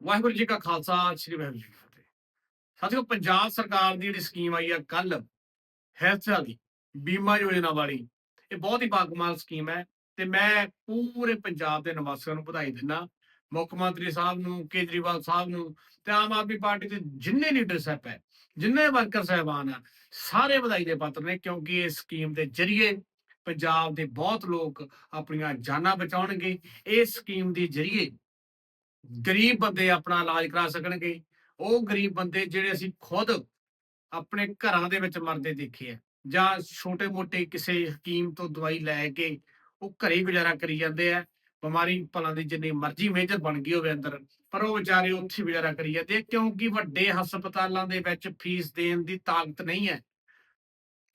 ਵਾਹਿਗੁਰੂ ਜੀ ਕਾ ਖਾਲਸਾ, ਸ੍ਰੀ ਵਾਹਿਗੁਰੂ ਜੀ ਕੀ ਫਤਿਹ। ਸਾਥੀਓ, ਪੰਜਾਬ ਸਰਕਾਰ ਦੀ ਜਿਹੜੀ ਸਕੀਮ ਆਈ ਆ ਕੱਲ ਹੈਲਥ ਵਾਲੀ ਬੀਮਾ ਯੋਜਨਾ ਵਾਲੀ, ਇਹ ਬਹੁਤ ਹੀ ਬਾਕਮਾਲ ਸਕੀਮ ਹੈ ਤੇ ਮੈਂ ਪੂਰੇ ਪੰਜਾਬ ਦੇ ਨਿਵਾਸੀਆਂ ਨੂੰ ਵਧਾਈ ਦਿੰਦਾ ਮੁੱਖ ਮੰਤਰੀ ਸਾਹਿਬ ਨੂੰ, ਕੇਜਰੀਵਾਲ ਸਾਹਿਬ ਨੂੰ ਤੇ ਆਮ ਆਦਮੀ ਪਾਰਟੀ ਦੇ ਜਿੰਨੇ ਲੀਡਰਸ਼ਿਪ ਹੈ ਜਿੰਨੇ ਵਰਕਰ ਸਹਿਬਾਨ ਆ, ਸਾਰੇ ਵਧਾਈ ਦੇ ਪਾਤਰ ਨੇ ਕਿਉਂਕਿ ਇਸ ਸਕੀਮ ਦੇ ਜ਼ਰੀਏ ਪੰਜਾਬ ਦੇ ਬਹੁਤ ਲੋਕ ਆਪਣੀਆਂ ਜਾਨਾਂ ਬਚਾਉਣਗੇ। ਇਸ ਸਕੀਮ ਦੇ ਜ਼ਰੀਏ ਗਰੀਬ ਬੰਦੇ ਆਪਣਾ ਇਲਾਜ ਕਰਾ ਸਕਣਗੇ। ਉਹ ਗਰੀਬ ਬੰਦੇ ਜਿਹੜੇ ਅਸੀਂ ਖੁਦ ਆਪਣੇ ਘਰਾਂ ਦੇ ਵਿੱਚ ਮਰਦੇ ਦੇਖੇ ਆ, ਜਾਂ ਛੋਟੇ-ਮੋਟੇ ਕਿਸੇ ਹਕੀਮ ਤੋਂ ਦਵਾਈ ਲੈ ਕੇ ਉਹ ਘਰੇ ਗੁਜ਼ਾਰਾ ਕਰੀ ਜਾਂਦੇ ਆ। ਬਿਮਾਰੀ ਭਲਾਂ ਦੀ ਜਿੰਨੀ ਮਰਜ਼ੀ ਮੇਜਰ ਬਣ ਗਈ ਹੋਵੇ ਅੰਦਰ, ਪਰ ਉਹ ਵਿਚਾਰੇ ਉੱਥੇ ਗੁਜ਼ਾਰਾ ਕਰੀ ਜਾਂਦੇ ਆ, ਕਿਉਂਕਿ ਵੱਡੇ ਹਸਪਤਾਲਾਂ ਦੇ ਵਿੱਚ ਫੀਸ ਦੇਣ ਦੀ ਤਾਕਤ ਨਹੀਂ ਹੈ।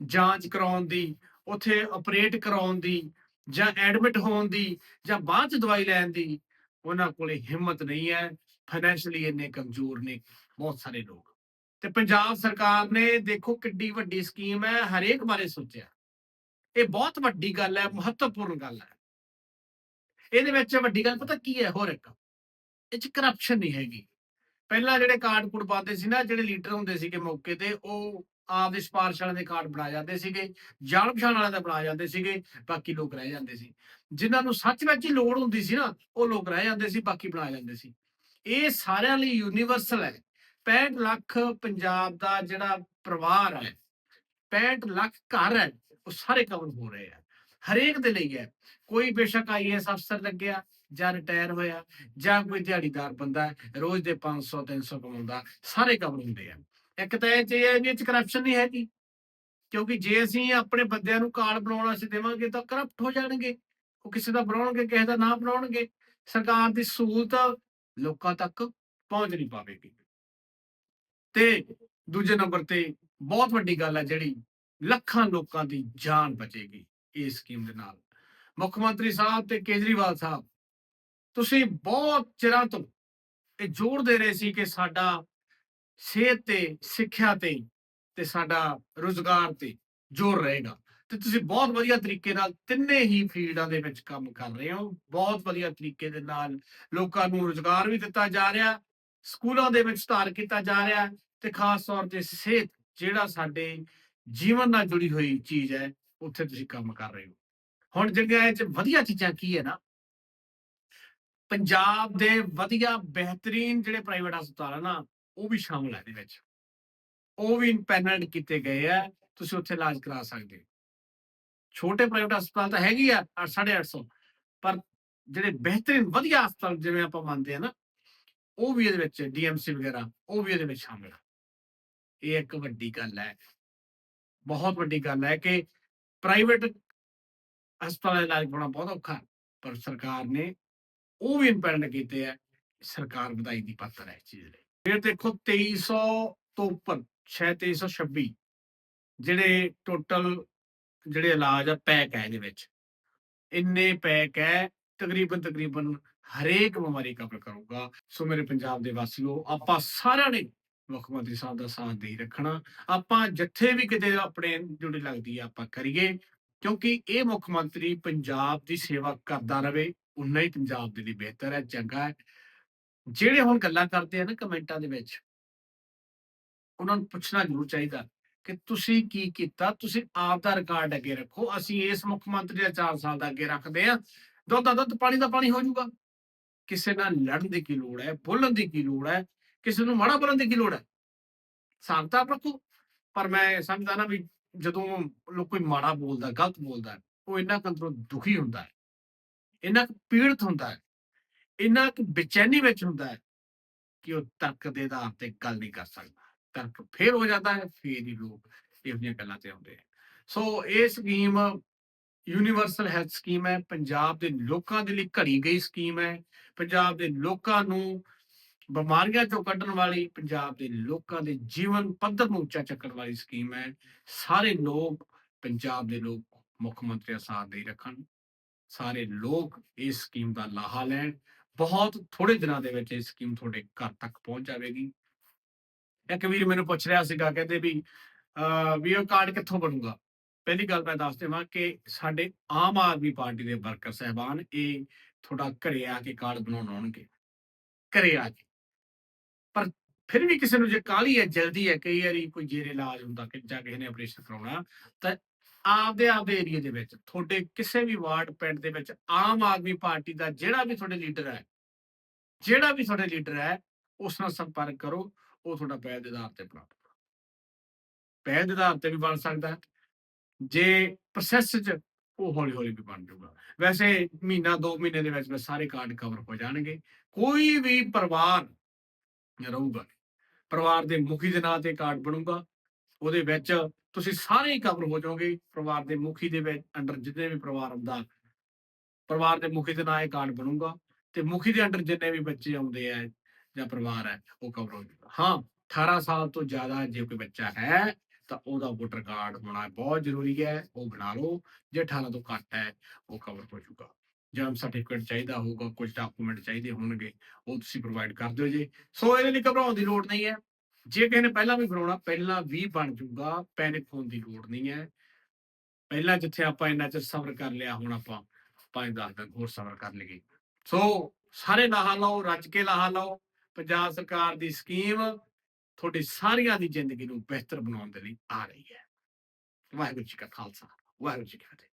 ਜਾਂਚ ਕਰਾਉਣ ਦੀ, ਉੱਥੇ ਆਪਰੇਟ ਕਰਾਉਣ ਦੀ, ਜਾਂ ਐਡਮਿਟ ਹੋਣ ਦੀ, ਜਾਂ ਬਾਅਦ ਚ ਦਵਾਈ ਲੈਣ ਦੀ ਉਹਨਾਂ ਕੋਲੇ ਹਿੰਮਤ ਨਹੀਂ ਹੈ ਫਾਈਨੈਂਸ਼ੀਅਲੀ ਇੰਨੇ ਕਮਜ਼ੋਰ ਨੇ ਬਹੁਤ ਸਾਰੇ ਲੋਕ। ਤੇ ਪੰਜਾਬ ਸਰਕਾਰ ਨੇ ਦੇਖੋ ਕਿੱਡੀ ਵੱਡੀ ਸਕੀਮ ਹੈ, ਹਰੇਕ ਬਾਰੇ ਸੋਚਿਆ। ਇਹ ਬਹੁਤ ਵੱਡੀ ਗੱਲ ਹੈ, ਮਹੱਤਵਪੂਰਨ ਗੱਲ ਹੈ। ਇਹਦੇ ਵਿੱਚ ਵੱਡੀ ਗੱਲ ਪਤਾ ਕੀ ਹੈ? ਹੋਰ ਇੱਕ। ਇਹ ਚ ਕਰਪਸ਼ਨ ਨਹੀਂ ਹੈਗੀ। ਪਹਿਲਾਂ ਜਿਹੜੇ ਕਾਰਡ ਕੁੜ ਪਾਉਂਦੇ ਸੀ ਨਾ, ਜਿਹੜੇ ਲੀਡਰ ਹੁੰਦੇ ਸੀਗੇ ਮੌਕੇ ਤੇ, ਉਹ ਆਪਦੇ ਸਿਫਾਰਿਸ਼ ਵਾਲਿਆਂ ਦੇ ਕਾਰਡ ਬਣਾ ਜਾਂਦੇ ਸੀਗੇ, ਜਾਣ ਪਛਾਣ ਵਾਲਿਆਂ ਦਾ ਬਣਾ ਜਾਂਦੇ ਸੀਗੇ, ਬਾਕੀ ਲੋਕ ਰਹਿ ਜਾਂਦੇ ਸੀ। ਜਿਨ੍ਹਾਂ ਨੂੰ ਸੱਚ ਵਿੱਚ ਹੀ ਲੋੜ ਹੁੰਦੀ ਸੀ ਨਾ, ਉਹ ਲੋਕ ਰਹਿ ਜਾਂਦੇ ਸੀ, ਬਾਕੀ ਬਣਾ ਜਾਂਦੇ ਸੀ। ਇਹ ਸਾਰਿਆਂ ਲਈ ਯੂਨੀਵਰਸਲ ਹੈ। 65 ਲੱਖ ਪੰਜਾਬ ਦਾ ਜਿਹੜਾ ਪਰਿਵਾਰ ਹੈ 65 ਲੱਖ ਘਰ ਹੈ, ਉਹ ਸਾਰੇ ਕਵਰ ਹੋ ਰਹੇ ਆ। ਹਰੇਕ ਦੇ ਲਈ ਹੈ। ਕੋਈ ਬੇਸ਼ੱਕ ਆਈਐਸ ਅਫਸਰ ਲੱਗਿਆ, ਜਾਂ ਰਿਟਾਇਰ ਹੋਇਆ, ਜਾਂ ਕੋਈ ਦਿਹਾੜੀਦਾਰ ਬੰਦਾ ਰੋਜ਼ ਦੇ 500 300 ਕਮਾਉਂਦਾ, ਸਾਰੇ ਕਵਰ ਹੁੰਦੇ ਆ। ਇੱਕ ਤਾਂ ਇਹ ਚ ਇਹ ਹੈ ਵੀ ਇਹ ਚ ਕਰਪਸ਼ਨ ਨਹੀਂ ਹੈਗੀ, ਕਿਉਂਕਿ ਜੇ ਅਸੀਂ ਆਪਣੇ ਬੰਦਿਆਂ ਨੂੰ ਕਾਰਡ ਬਣਾਉਣ ਵਾਸਤੇ ਦੇਵਾਂਗੇ ਤਾਂ ਕਰਪਟ ਹੋ ਜਾਣਗੇ, ਉਹ ਕਿਸੇ ਦਾ ਬਣਾਉਣਗੇ, ਕਿਸੇ ਦਾ ਨਾ ਬਣਾਉਣਗੇ, ਸਰਕਾਰ ਦੀ ਸਹੂਲਤ ਲੋਕਾਂ ਤੱਕ ਪਹੁੰਚ ਨਹੀਂ ਪਾਵੇਗੀ। ਤੇ ਦੂਜੇ ਨੰਬਰ ਤੇ ਬਹੁਤ ਵੱਡੀ ਗੱਲ ਹੈ ਜਿਹੜੀ, ਲੱਖਾਂ ਲੋਕਾਂ ਦੀ ਜਾਨ ਬਚੇਗੀ ਇਸ ਸਕੀਮ ਦੇ ਨਾਲ। ਮੁੱਖ ਮੰਤਰੀ ਸਾਹਿਬ ਤੇ ਕੇਜਰੀਵਾਲ ਸਾਹਿਬ, ਤੁਸੀਂ ਬਹੁਤ ਚਿਰਾਂ ਤੋਂ ਇਹ ਜ਼ੋਰ ਦੇ ਰਹੇ ਸੀ ਕਿ ਸਾਡਾ ਸਿਹਤ ਤੇ, ਸਿੱਖਿਆ ਤੇ ਤੇ ਸਾਡਾ ਰੋਜ਼ਗਾਰ ਤੇ ਜ਼ੋਰ ਰਹੇਗਾ। ਤੇ ਤੁਸੀਂ ਬਹੁਤ ਵਧੀਆ ਤਰੀਕੇ ਨਾਲ ਤਿੰਨੇ ਹੀ ਫੀਲਡਾਂ ਦੇ ਵਿੱਚ ਕੰਮ ਕਰ ਰਹੇ ਹੋ। ਬਹੁਤ ਵਧੀਆ ਤਰੀਕੇ ਦੇ ਨਾਲ ਲੋਕਾਂ ਨੂੰ ਰੋਜ਼ਗਾਰ ਵੀ ਦਿੱਤਾ ਜਾ ਰਿਹਾ, ਸਕੂਲਾਂ ਦੇ ਵਿੱਚ ਸੁਧਾਰ ਕੀਤਾ ਜਾ ਰਿਹਾ ਤੇ ਖਾਸ ਤੌਰ ਤੇ ਸਿਹਤ, ਜਿਹੜਾ ਸਾਡੇ ਜੀਵਨ ਨਾਲ ਜੁੜੀ ਹੋਈ ਚੀਜ਼ ਹੈ, ਉੱਥੇ ਤੁਸੀਂ ਕੰਮ ਕਰ ਰਹੇ ਹੋ। ਹੁਣ ਜਿਹੜੀਆਂ ਇਹ ਚ ਵਧੀਆ ਚੀਜ਼ਾਂ ਕੀ ਹੈ ਨਾ? ਪੰਜਾਬ ਦੇ ਵਧੀਆ, ਬਿਹਤਰੀਨ ਜਿਹੜੇ ਪ੍ਰਾਈਵੇਟ ਹਸਪਤਾਲ ਆ ਨਾ ਉਹ ਵੀ ਸ਼ਾਮਲ ਹੈ ਇਹਦੇ ਵਿੱਚ। ਉਹ ਵੀ ਪੈਨਲਡ ਕੀਤੇ ਗਏ ਆ, ਤੁਸੀਂ ਉੱਥੇ ਇਲਾਜ ਕਰਾ ਸਕਦੇ ਹੋ। ਛੋਟੇ ਪ੍ਰਾਈਵੇਟ ਹਸਪਤਾਲ ਤਾਂ ਹੈਗੀ ਆ 850 ਪਰ ਜਿਹੜੇ ਬਿਹਤਰੀਨ, ਵਧੀਆ ਹਸਪਤਾਲ ਜਿਵੇਂ ਆਪਾਂ ਮੰਨਦੇ ਆ ਨਾ, ਉਹ ਵੀ ਇਹਦੇ ਵਿੱਚ ਡੀਐਮਸੀ ਵਗੈਰਾ, ਉਹ ਵੀ ਇਹਦੇ ਵਿੱਚ ਸ਼ਾਮਲ ਆ। ਇਹ ਇੱਕ ਵੱਡੀ ਗੱਲ ਹੈ। ਬਹੁਤ ਵੱਡੀ ਗੱਲ ਹੈ ਕਿ ਪ੍ਰਾਈਵੇਟ ਹਸਪਤਾਲ ਇਲਾਜ ਕਰਾਉਣਾ ਬਹੁਤ ਔਖਾ ਪਰ ਸਰਕਾਰ ਨੇ ਉਹ ਵੀ ਇੰਪੈਂਡ ਕੀਤੇ ਆ, ਸਰਕਾਰ ਵਧਾਈ ਦੀ ਪਾਤਰ ਹੈ ਇਸ ਚੀਜ਼ ਲਈ। ਫਿਰ ਦੇਖੋ 2300 ਤੋਂ ਉੱਪਰ ਸ਼ਾਇਦ 2326 ਜਿਹੜੇ ਟੋਟਲ ਜਿਹੜੇ ਇਲਾਜ ਆ ਪੈਕ ਹੈ ਇਹਦੇ ਵਿੱਚ। ਇੰਨੇ ਪੈਕ ਹੈ ਤਕਰੀਬਨ ਤਕਰੀਬਨ ਹਰੇਕ ਬਿਮਾਰੀ ਕਵਰ ਕਰੂਗਾ। ਸੋ ਮੇਰੇ ਪੰਜਾਬ ਦੇ ਵਾਸੀਓ, ਆਪਾਂ ਸਾਰਿਆਂ ਨੇ ਮੁੱਖ ਮੰਤਰੀ ਸਾਹਿਬ ਦਾ ਸਾਥ ਦੇ ਰੱਖਣਾ। ਆਪਾਂ ਜਿੱਥੇ ਵੀ ਕਿਤੇ ਆਪਣੇ ਜੁੜੀ ਲੱਗਦੀ ਆ, ਆਪਾਂ ਕਰੀਏ, ਕਿਉਂਕਿ ਇਹ ਮੁੱਖ ਮੰਤਰੀ ਪੰਜਾਬ ਦੀ ਸੇਵਾ ਕਰਦਾ ਰਵੇ ਉਨਾ ਹੀ ਪੰਜਾਬ ਦੇ ਲਈ ਬਿਹਤਰ ਹੈ ਚੰਗਾ ਹੈ ਜਿਹੜੇ ਹੁਣ ਗੱਲਾਂ ਕਰਦੇ ਆ ਨਾ ਕਮੈਂਟਾਂ ਦੇ ਵਿੱਚ, ਉਹਨਾਂ ਨੂੰ ਪੁੱਛਣਾ ਜ਼ਰੂਰ ਚਾਹੀਦਾ ਕਿ ਤੁਸੀਂ ਕੀ ਕੀਤਾ? ਤੁਸੀਂ ਆਪ ਦਾ ਰਿਕਾਰਡ ਅੱਗੇ ਰੱਖੋ। ਅਸੀਂ ਇਸ ਮੁੱਖ ਮੰਤਰੀ ਦਾ 4 ਸਾਲ ਦਾ ਅੱਗੇ ਰੱਖਦੇ ਆ ਦੁੱਧ ਦਾ ਦੁੱਧ ਪਾਣੀ ਦਾ ਪਾਣੀ ਹੋ ਜਾਊਗਾ। ਕਿਸੇ ਨਾਲ ਲੜਨ ਦੀ ਕੀ ਲੋੜ ਹੈ? ਬੋਲਣ ਦੀ ਕੀ ਲੋੜ ਹੈ? ਕਿਸੇ ਨੂੰ ਮਾੜਾ ਬੋਲਣ ਦੀ ਕੀ ਲੋੜ ਹੈ? ਸ਼ਾਂਤਾ ਰੱਖੋ। ਪਰ ਮੈਂ ਸਮਝਦਾ ਨਾ ਵੀ ਜਦੋਂ ਲੋਕ ਕੋਈ ਮਾੜਾ ਬੋਲਦਾ, ਗਲਤ ਬੋਲਦਾ, ਉਹ ਇੰਨਾ ਕੁ ਅੰਦਰੋਂ ਦੁਖੀ ਹੁੰਦਾ ਹੈ। ਇੰਨਾ ਕੁ ਪੀੜਤ ਹੁੰਦਾ ਹੈ। ਇੰਨਾ ਕੁ ਬੇਚੈਨੀ ਵਿੱਚ ਹੁੰਦਾ ਹੈ ਕਿ ਉਹ ਤਰਕ ਦੇ ਆਧਾਰ ਤੇ ਗੱਲ ਨਹੀਂ ਕਰ ਸਕਦਾ। ਤਰਕ ਫੇਰ ਹੋ ਜਾਂਦਾ ਹੈ, ਫੇਰ ਹੀ ਲੋਕ ਇਹੋ ਜਿਹੀਆਂ ਗੱਲਾਂ ਤੇ ਆਉਂਦੇ ਆ। ਸੋ ਇਹ ਸਕੀਮ ਯੂਨੀਵਰਸਲ ਹੈਲਥ ਸਕੀਮ ਹੈ, ਪੰਜਾਬ ਦੇ ਲੋਕਾਂ ਦੇ ਲਈ ਘੜੀ ਗਈ ਸਕੀਮ ਹੈ। ਪੰਜਾਬ ਦੇ ਲੋਕਾਂ ਨੂੰ ਬਿਮਾਰੀਆਂ ਚੋਂ ਕੱਢਣ ਵਾਲੀ, ਪੰਜਾਬ ਦੇ ਲੋਕਾਂ ਦੇ ਜੀਵਨ ਪੱਧਰ ਨੂੰ ਉੱਚਾ ਚੱਕਣ ਵਾਲੀ ਸਕੀਮ ਹੈ। ਸਾਰੇ ਲੋਕ, ਪੰਜਾਬ ਦੇ ਲੋਕ ਮੁੱਖ ਮੰਤਰੀ ਦਾ ਸਾਥ ਦੇ ਰੱਖਣ। ਸਾਰੇ ਲੋਕ ਇਸ ਸਕੀਮ ਦਾ ਲਾਹਾ ਲੈਣ। ਬਹੁਤ ਥੋੜੇ ਦਿਨਾਂ ਦੇ ਵਿੱਚ ਇਹ ਸਕੀਮ ਤੁਹਾਡੇ ਘਰ ਤੱਕ ਪਹੁੰਚ ਜਾਵੇਗੀ। ਇੱਕ ਵੀਰ ਮੈਨੂੰ ਪੁੱਛ ਰਿਹਾ ਸੀਗਾ, ਕਹਿੰਦੇ ਵੀ ਵੀ ਉਹ ਕਾਰਡ ਕਿੱਥੋਂ ਬਣੂਗਾ? ਪਹਿਲੀ ਗੱਲ ਮੈਂ ਦੱਸ ਦੇਵਾਂ ਕਿ ਸਾਡੇ ਆਮ ਆਦਮੀ ਪਾਰਟੀ ਦੇ ਵਰਕਰ ਸਹਿਬਾਨ ਇਹ ਤੁਹਾਡਾ ਘਰੇ ਆ ਕੇ ਕਾਰਡ ਬਣਾਉਣ ਆਉਣਗੇ। ਘਰੇ ਆ ਕੇ। ਪਰ ਫਿਰ ਵੀ ਕਿਸੇ ਨੂੰ ਜੇ ਕਾਹਲੀ ਹੈ, ਜਲਦੀ ਹੈ, ਕਈ ਵਾਰੀ ਕੋਈ ਜੇਰੇ ਇਲਾਜ ਹੁੰਦਾ, ਕਿ ਜਾਂ ਕਿਸੇ ਨੇ ਆਪਰੇਸ਼ਨ ਕਰਾਉਣਾ, ਤਾਂ ਆਪਦੇ ਆਪਦੇ ਏਰੀਆ ਦੇ ਵਿੱਚ, ਤੁਹਾਡੇ ਕਿਸੇ ਵੀ ਵਾਰਡ ਪਿੰਡ ਦੇ ਵਿੱਚ ਆਮ ਆਦਮੀ ਪਾਰਟੀ ਦਾ ਜਿਹੜਾ ਵੀ ਤੁਹਾਡੇ ਲੀਡਰ ਹੈ, ਜਿਹੜਾ ਵੀ ਤੁਹਾਡੇ ਲੀਡਰ ਹੈ, ਉਸ ਨਾਲ ਸੰਪਰਕ ਕਰੋ, ਉਹ ਤੁਹਾਡਾ ਪਹਿਲ ਦੇ ਆਧਾਰ ਤੇ ਬਣਾ ਦੂਗਾ ਦੇ ਆਧਾਰ ਤੇ ਵੀ ਬਣ ਸਕਦਾ ਜੇ ਪ੍ਰੋਸੈਸ 'ਚ ਉਹ ਹੌਲੀ ਹੌਲੀ ਵੀ ਬਣ ਜਾਊਗਾ। ਵੈਸੇ ਮਹੀਨਾ 2 ਮਹੀਨੇ ਦੇ ਵਿੱਚ ਸਾਰੇ ਕਾਰਡ ਕਵਰ ਹੋ ਜਾਣਗੇ। ਕੋਈ ਵੀ ਪਰਿਵਾਰ ਰਹੂਗਾ, ਪਰਿਵਾਰ ਦੇ ਮੁਖੀ ਦੇ ਨਾਂ ਤੇ ਕਾਰਡ ਬਣੂਗਾ, ਉਹਦੇ ਵਿੱਚ ਤੁਸੀਂ ਸਾਰੇ ਹੀ ਕਵਰ ਹੋ ਜਾਓਗੇ ਪਰਿਵਾਰ ਦੇ ਮੁਖੀ ਦੇ ਵਿੱਚ, ਅੰਡਰ ਜਿੰਨੇ ਵੀ ਪਰਿਵਾਰ ਆਉਂਦਾ ਪਰਿਵਾਰ ਦੇ ਮੁਖੀ ਦੇ ਨਾਂ ਇਹ ਕਾਰਡ ਬਣੂਗਾ ਤੇ ਮੁਖੀ ਦੇ ਅੰਡਰ ਜਿੰਨੇ ਵੀ ਬੱਚੇ ਆਉਂਦੇ ਆ ਜਾਂ ਪਰਿਵਾਰ ਹੈ, ਉਹ ਕਵਰ ਹੋ ਜਾਊਗਾ। ਹਾਂ 18 ਸਾਲ ਤੋਂ ਜ਼ਿਆਦਾ ਜੇ ਕੋਈ ਬੱਚਾ ਹੈ ਤਾਂ ਉਹਦਾ ਵੋਟਰ ਕਾਰਡ ਹੋਣਾ ਬਹੁਤ ਜ਼ਰੂਰੀ ਹੈ, ਉਹ ਬਣਾ ਲਓ। ਜੇ 18 ਤੋਂ ਘੱਟ ਹੈ, ਉਹ ਕਵਰ ਹੋ ਜਾਊਗਾ। ਜਨਮ ਸਰਟੀਫਿਕੇਟ ਚਾਹੀਦਾ ਹੋਊਗਾ, ਕੁਝ ਡਾਕੂਮੈਂਟ ਚਾਹੀਦੇ ਹੋਣਗੇ, ਉਹ ਤੁਸੀਂ ਪ੍ਰੋਵਾਈਡ ਕਰ ਦਿਓ ਜੀ। ਸੋ ਇਹਦੇ ਲਈ ਘਬਰਾਉਣ ਦੀ ਲੋੜ ਨਹੀਂ ਹੈ। ਜੇ ਕਿਸੇ ਨੇ ਪਹਿਲਾਂ ਵੀ ਬਣਾਉਣਾ, ਪਹਿਲਾਂ ਵੀ ਬਣ ਜੂਗਾ ਪੈਨਿਕ ਹੋਣ ਦੀ ਲੋੜ ਨਹੀਂ ਹੈ। ਪਹਿਲਾਂ ਜਿੱਥੇ ਆਪਾਂ ਇੰਨਾ ਚਿਰ ਸਬਰ ਕਰ ਲਿਆ, ਹੁਣ ਆਪਾਂ 5-10 ਦਿਨ ਹੋਰ ਸਬਰ ਕਰ ਲਈਏ। ਸੋ ਸਾਰੇ ਲਾਹਾ ਲਓ, ਰੱਜ ਕੇ ਲਾਹਾ ਲਓ। ਪੰਜਾਬ ਸਰਕਾਰ ਦੀ ਸਕੀਮ ਤੁਹਾਡੀ ਸਾਰਿਆਂ ਦੀ ਜ਼ਿੰਦਗੀ ਨੂੰ ਬਿਹਤਰ ਬਣਾਉਣ ਦੇ ਲਈ ਆ ਰਹੀ ਹੈ। ਵਾਹਿਗੁਰੂ ਜੀ ਕਾ ਖਾਲਸਾ, ਵਾਹਿਗੁਰੂ ਜੀ ਕੀ ਫਤਿਹ।